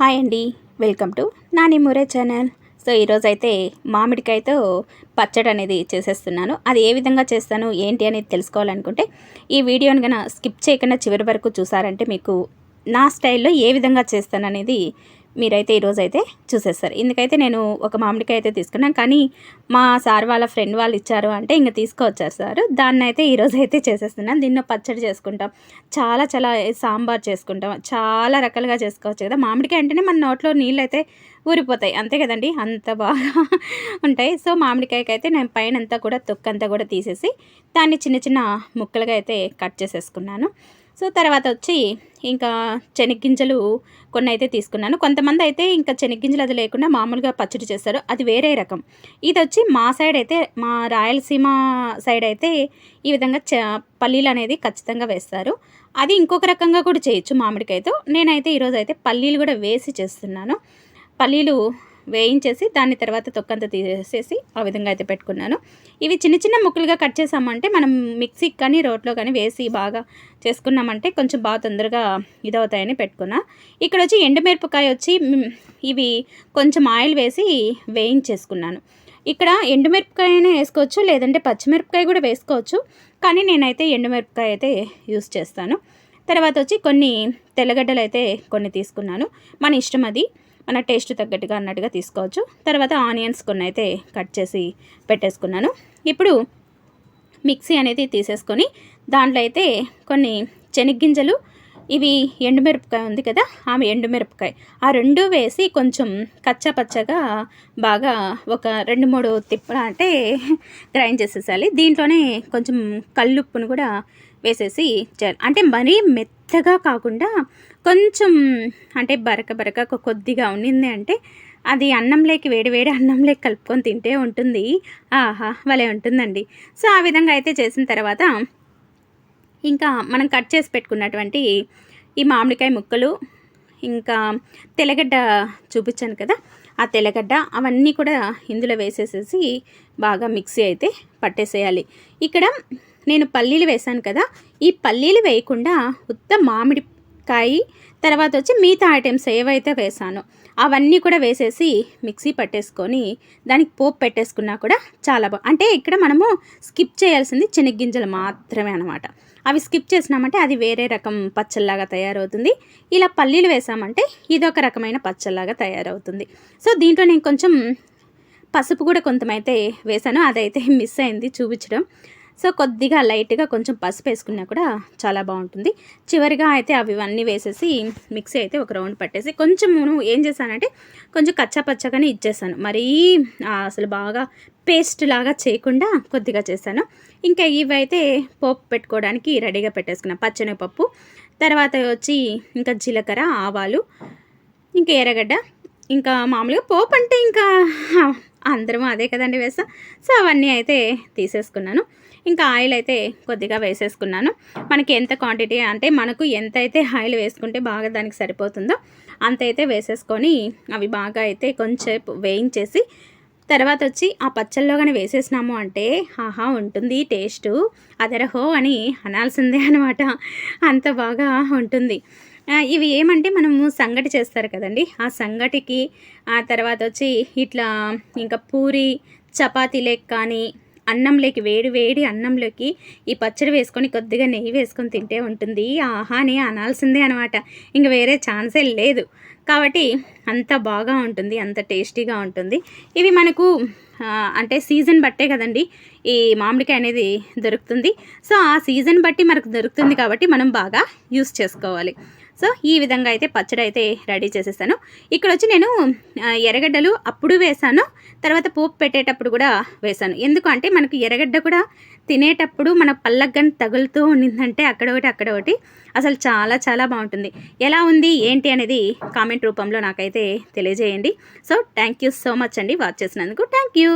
Hi అండి. Welcome to Nani Mure channel. So ఈరోజు అయితే మామిడికాయతో పచ్చడి అనేది చేసేస్తున్నాను. అది ఏ విధంగా చేస్తాను ఏంటి అనేది తెలుసుకోవాలనుకుంటే ఈ వీడియోని కన్నా స్కిప్ చేయకుండా చివరి వరకు చూసారంటే మీకు నా స్టైల్లో ఏ విధంగా చేస్తాననేది మీరైతే ఈరోజు అయితే చూసేస్తారు. ఇందుకైతే నేను ఒక మామిడికాయ అయితే తీసుకున్నాను. కానీ మా సార్ వాళ్ళ ఫ్రెండ్ వాళ్ళు ఇచ్చారు అంటే ఇంకా తీసుకొచ్చారు సార్. దాన్ని అయితే ఈరోజు అయితే చేసేస్తున్నాను. దీన్ని పచ్చడి చేసుకుంటాం. చాలా చాలా సాంబార్ చేసుకుంటాం. చాలా రకాలుగా చేసుకోవచ్చు కదా. మామిడికాయ అంటేనే మన నోట్లో నీళ్ళు అయితే ఊరిపోతాయి. అంతే కదండి? అంత బాగా ఉంటాయి. సో మామిడికాయకి అయితే నేను పైన అంతా కూడా తొక్కంతా కూడా తీసేసి దాన్ని చిన్న చిన్న ముక్కలుగా అయితే కట్ చేసేసుకున్నాను. సో తర్వాత వచ్చి ఇంకా శనగ్గింజలు కొన్ని అయితే తీసుకున్నాను. కొంతమంది అయితే ఇంకా శనగ్గింజలు అది లేకుండా మామూలుగా పచ్చడి చేస్తారు. అది వేరే రకం. ఇది వచ్చి మా సైడ్ అయితే మా రాయలసీమ సైడ్ అయితే ఈ విధంగా చ పల్లీలు అనేది ఖచ్చితంగా వేస్తారు. అది ఇంకొక రకంగా కూడా చేయొచ్చు మామిడికాయతో. నేనైతే ఈరోజు అయితే పల్లీలు కూడా వేసి చేస్తున్నాను. పల్లీలు వేయించేసి దాని తర్వాత తొక్కంత తీసేసి ఆ విధంగా అయితే పెట్టుకున్నాను. ఇవి చిన్న చిన్న ముక్కలుగా కట్ చేసామంటే మనం మిక్సీకి కానీ రోట్లో కానీ వేసి బాగా చేసుకున్నామంటే కొంచెం బాగా తొందరగా ఇదవుతాయని పెట్టుకున్నా. ఇక్కడ వచ్చి ఎండుమిరపకాయ వచ్చి ఇవి కొంచెం ఆయిల్ వేసి వేయించేసుకున్నాను. ఇక్కడ ఎండుమిరపకాయనే వేసుకోవచ్చు లేదంటే పచ్చిమిరపకాయ కూడా వేసుకోవచ్చు కానీ నేనైతే ఎండుమిరపకాయ అయితే యూస్ చేస్తాను. తర్వాత వచ్చి కొన్ని తెల్లగడ్డలు అయితే కొన్ని తీసుకున్నాను. మన ఇష్టం అది. మన టేస్ట్ తగ్గట్టుగా అన్నట్టుగా తీసుకోవచ్చు. తర్వాత ఆనియన్స్ కొన్ని అయితే కట్ చేసి పెట్టేసుకున్నాను. ఇప్పుడు మిక్సీ అనేది తీసేసుకొని దాంట్లో అయితే కొన్ని శనగ్గింజలు ఇవి ఎండుమిరపకాయ ఉంది కదా ఆమె ఎండుమిరపకాయ. ఆ రెండు వేసి కొంచెం కచ్చా పచ్చగా బాగా ఒక రెండు మూడు తిప్ప అంటే గ్రైండ్ చేసేసాలి దీంట్లోనే కొంచెం కల్లుప్పును కూడా వేసేసి అంటే మరీ మెత్తగా కాకుండా కొంచెం అంటే బరక బరక కొద్దిగా ఉండింది అంటే అది అన్నంలోకి వేడి వేడి అన్నంలోకి కలుపుకొని తింటే ఉంటుంది. ఆహా భలే ఉంటుందండి. సో ఆ విధంగా అయితే చేసిన తర్వాత ఇంకా మనం కట్ చేసి పెట్టుకున్నటువంటి ఈ మామిడికాయ ముక్కలు ఇంకా తెల్లగడ్డ చూపించాను కదా ఆ తెల్లగడ్డ అవన్నీ కూడా ఇందులో వేసేసేసి బాగా మిక్సీ అయితే పట్టేసేయాలి. ఇక్కడ నేను పల్లీలు వేశాను కదా ఈ పల్లీలు వేయకుండా ఉత్త కాయి తర్వాత వచ్చి మిగతా ఐటమ్స్ ఏవైతే వేసానో అవన్నీ కూడా వేసేసి మిక్సీ పట్టేసుకొని దానికి పోపు పెట్టేసుకున్నా కూడా చాలా బాగు అంటే ఇక్కడ మనము స్కిప్ చేయాల్సింది శనగ్గింజలు మాత్రమే అనమాట అవి స్కిప్ చేసినామంటే అది వేరే రకం పచ్చల్లాగా తయారవుతుంది. ఇలా పల్లీలు వేసామంటే ఇదొక రకమైన పచ్చల్లాగా తయారవుతుంది. సో దీంట్లో నేను కొంచెం పసుపు కూడా కొంతమైతే వేసాను. అదైతే మిస్ అయింది చూపించడం. సో కొద్దిగా లైట్గా కొంచెం పసుపు వేసుకున్నా కూడా చాలా బాగుంటుంది. చివరిగా అయితే అవి ఇవన్నీ వేసేసి మిక్సీ అయితే ఒక రౌండ్ పట్టేసి కొంచెం నేను ఏం చేశానంటే కొంచెం కచ్చా పచ్చగానే ఇచ్చేసాను. మరీ అసలు బాగా పేస్ట్ లాగా చేయకుండా కొద్దిగా చేశాను. ఇంకా ఇవైతే పోపు పెట్టుకోవడానికి రెడీగా పెట్టేసుకున్నాను పచ్చనిపప్పు తర్వాత వచ్చి ఇంకా జీలకర్ర ఆవాలు ఇంకా ఎర్రగడ్డ ఇంకా మామూలుగా పోపు అంటే ఇంకా అందరం అదే కదండి వేస్తాం. సో అవన్నీ అయితే తీసేసుకున్నాను. ఇంకా ఆయిల్ అయితే కొద్దిగా వేసేసుకున్నాను. మనకి ఎంత క్వాంటిటీ అంటే మనకు ఎంత అయితే ఆయిల్ వేసుకుంటే బాగా దానికి సరిపోతుందో అంత అయితే వేసేసుకొని అవి బాగా అయితే కొంచెంసేపు వేయించేసి తర్వాత వచ్చి ఆ పచ్చళ్ళలో కానీ వేసేసినాము అంటే ఆహా ఉంటుంది టేస్టు. అదరహో అని అనాల్సిందే అనమాట అంత బాగా ఉంటుంది. ఇవి ఏమంటే మనము సంగటి చేస్తారు కదండి. ఆ సంగటికి ఆ తర్వాత వచ్చి ఇట్లా ఇంకా పూరి చపాతీలకు కానీ అన్నంలోకి వేడి వేడి అన్నంలోకి ఈ పచ్చడి వేసుకొని కొద్దిగా నెయ్యి వేసుకొని తింటే ఉంటుంది. ఆహాని అనాల్సిందే అనమాట ఇంక వేరే ఛాన్సే లేదు. కాబట్టి అంత బాగా ఉంటుంది అంత టేస్టీగా ఉంటుంది. ఇవి మనకు అంటే సీజన్ బట్టే కదండి ఈ మామిడికాయ అనేది దొరుకుతుంది. సో ఆ సీజన్ బట్టి మనకు దొరుకుతుంది కాబట్టి మనం బాగా యూస్ చేసుకోవాలి. సో ఈ విధంగా అయితే పచ్చడి అయితే రెడీ చేసేసాను. ఇక్కడ వచ్చి నేను ఎర్రగడ్డలు అప్పుడు వేసాను తర్వాత పోపు పెట్టేటప్పుడు కూడా వేసాను. ఎందుకంటే మనకు ఎర్రగడ్డ కూడా తినేటప్పుడు మన పళ్ళకు తగులుతూ ఉండిందంటే అక్కడ ఒకటి అక్కడ ఒకటి అసలు చాలా చాలా బాగుంటుంది. ఎలా ఉంది ఏంటి అనేది కామెంట్ రూపంలో నాకైతే తెలియజేయండి. So thank you so much అండి వాచ్ చేసినందుకు. Thank you.